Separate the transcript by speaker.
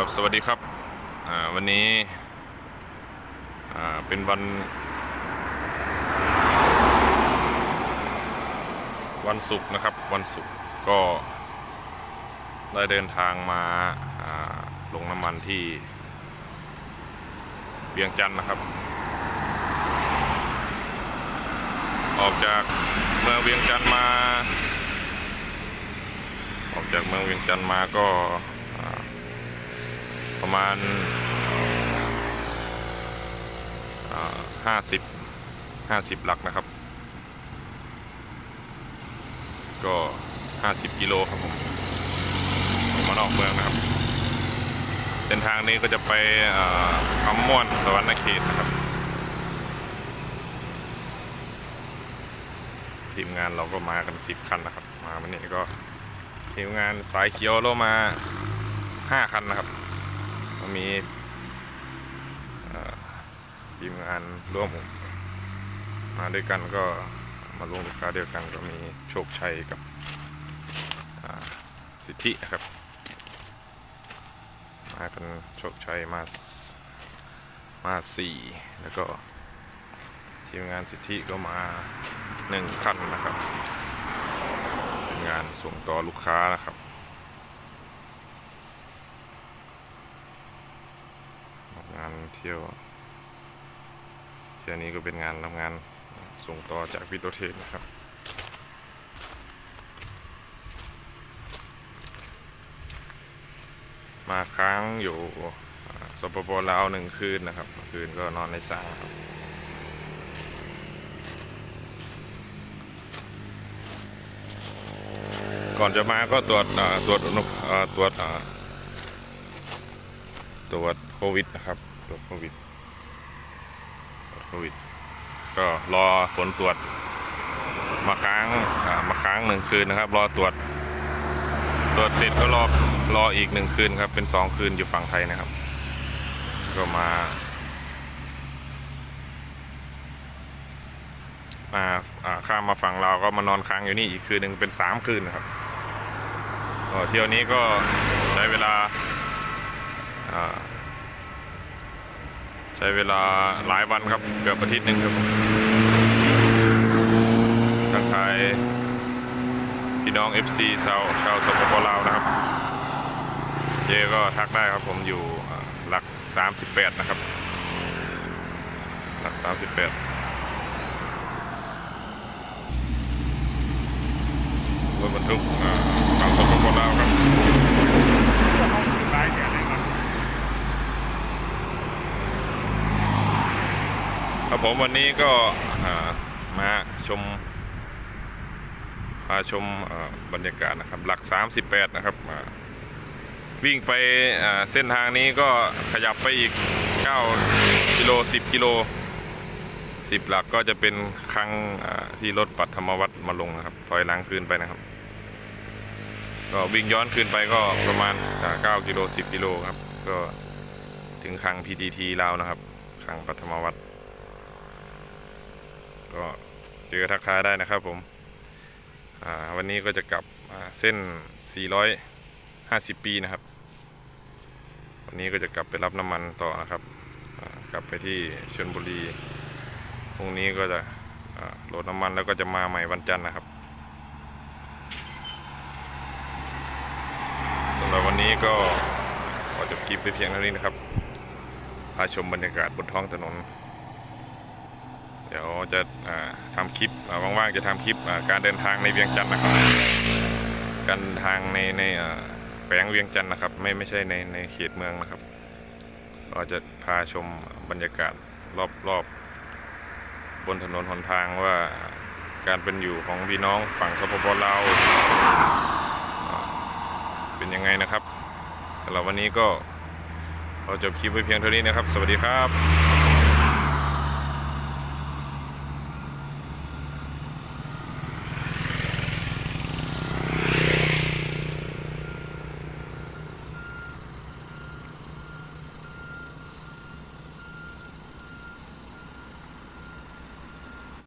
Speaker 1: ครับสวัสดีครับวันนี้เป็นวัน วันศุกร์นะครับวันศุกร์ก็ได้เดินทางมาลงน้ำมันที่เวียงจันนะครับ ออกจากเมืองเวียงจันมา ออกจากเมืองเวียงจันมาก็ ประมาณห้าสิบห้าสิบหลักนะครับ ก็ห้าสิบกิโลครับผมมานอกเมืองนะครับ เส้นทางนี้ก็จะไปอ่าคำม่วนสวรรณเขตนะครับทีมงานเราก็มากันสิบคันนะครับ มาวันนี้ก็ทีมงานสายเขียวเรามาห้าคันนะครับ มีทีมงานร่วมมาด้วยกันก็มาลงลูกค้าเดียวกันก็มีโชคชัยกับสิทธินะครับ มากันโชคชัยมามาสี่แล้วก็ทีมงานสิทธิก็มาหนึ่งคันนะครับเป็นงานส่งต่อลูกค้านะครับ งานเที่ยวเที่ยวนี้ก็เป็นงานรับงานส่งต่อจากวิโตเทสนะครับมาค้างอยู่สปปลาวหนึ่งคืนนะครับ คืนก็นอนในสางครับก่อนจะมาก็ตรวจตรวจอุณหภูมิอ่าตรวจ ตรวจโควิดนะครับตรวจโควิดตรวจโควิด ก็รอผลตรวจมาค้างมาค้างหนึ่งคืนนะครับ รอตรวจ ตรวจเสร็จก็รอรออีกหนึ่งคืนครับ เป็นสองคืนอยู่ฝั่งไทยนะครับ ก็มา มาข้ามมาฝั่งเราก็มานอนค้างอยู่นี่อีกคืนหนึ่งเป็นสามคืนนะครับก็เที่ยวนี้ก็ใช้เวลา ใช้เวลาหลายวันครับ เกือบอาทิตย์หนึ่งครับทักทายพี่น้อง FC ชาวชาวสปปลาวนะครับเจก็ทักได้ครับผมอยู่อ่าหลัก 38 นะครับ หลัก 38รถบรรทุกอ่าฝั่งสปปลาวครับ ครับผมวันนี้ก็มาชมพาชมบรรยากาศนะครับ หลัก 38 นะครับ วิ่งไปเส้นทางนี้ก็ขยับไปอีก 9 กิโล 10 กิโล 10 หลักก็จะเป็นครั้งที่รถปัทธรรมวัตรมาลงนะครับ ถอยหลังคืนไปนะครับ ก็วิ่งย้อนคืนไปก็ประมาณ 9 กิโล 10 กิโลครับ ก็ถึงคลัง PTT แล้วนะครับคลังปัทมวัตร ก็เจอทักทายได้นะครับผมวันนี้ก็จะกลับเส้น 450 ปีนะครับ วันนี้ก็จะกลับไปรับน้ำมันต่อนะครับ กลับไปที่ชลบุรีพรุ่งนี้ก็จะโหลดน้ำมันแล้วก็จะมาใหม่วันจันทร์นะครับสำหรับวันนี้ก็ขอจบคลิปไปเพียงเท่านี้นะครับพาชมบรรยากาศบนท้องถนน เดี๋ยวจะอ่าทำคลิปว่างๆจะทำคลิปการเดินทางในเวียงจันทร์นะครับ การเดินทางในในแฝงเวียงจันทร์นะครับ ไม่ไม่ใช่ในในเขตเมืองนะครับก็จะพาชมบรรยากาศรอบรอบบนถนนหนทางว่าการเป็นอยู่ของพี่น้องฝั่งสปปลาวเป็นยังไงนะครับสำหรับวันนี้ก็เราจบคลิปไว้เพียงเท่านี้นะครับ สวัสดีครับ